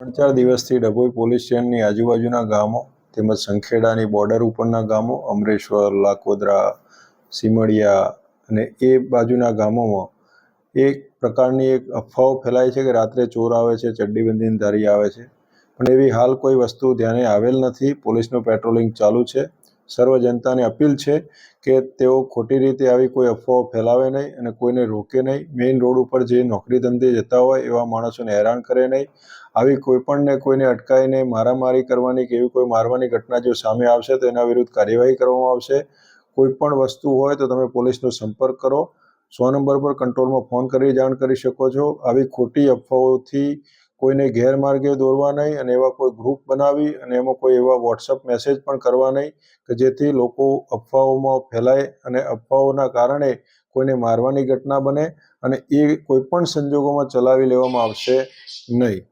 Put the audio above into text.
ત્રણ ચાર દિવસથી ડભોઈ પોલીસ સ્ટેશનની આજુબાજુના ગામો તેમજ સંખેડાની બોર્ડર ઉપરના ગામો, અમરેશ્વર લાકોદરા સીમડિયા અને એ બાજુના ગામોમાં એક પ્રકારની એક અફવાઓ ફેલાય છે કે રાત્રે ચોર આવે છે ચડ્ડી બંધીને ધારી આવે છે. પણ એવી હાલ કોઈ વસ્તુ ધ્યાને આવેલ નથી. પોલીસનું પેટ્રોલિંગ ચાલુ છે. સર્વ જનતાને અપીલ છે કે તેઓ ખોટી રીતે આવી કોઈ અફવાઓ ફેલાવે નહીં અને કોઈને રોકે નહીં. મેઇન રોડ ઉપર જે નોકરી ધંધે જતા હોય એવા માણસોને હેરાન કરે નહીં. આવી કોઈપણને કોઈને અટકાઈને મારામારી કરવાની કે એવી કોઈ મારવાની ઘટના જો સામે આવશે તો એના વિરુદ્ધ કાર્યવાહી કરવામાં આવશે. કોઈ પણ વસ્તુ હોય તો તમે પોલીસનો સંપર્ક કરો. સો નંબર પર કંટ્રોલમાં ફોન કરી જાણ કરી શકો છો. આવી ખોટી અફવાઓથી કોઈને ગેરમાર્ગે દોરવા નહીં અને એવા કોઈ ગ્રુપ બનાવી અને એમાં કોઈ એવા વોટ્સઅપ મેસેજ પણ કરવા નહીં કે જેથી લોકો અફવાઓમાં ફેલાય અને અફવાઓના કારણે કોઈને મારવાની ઘટના બને અને એ કોઈ પણ સંજોગોમાં ચલાવી લેવામાં આવશે નહીં.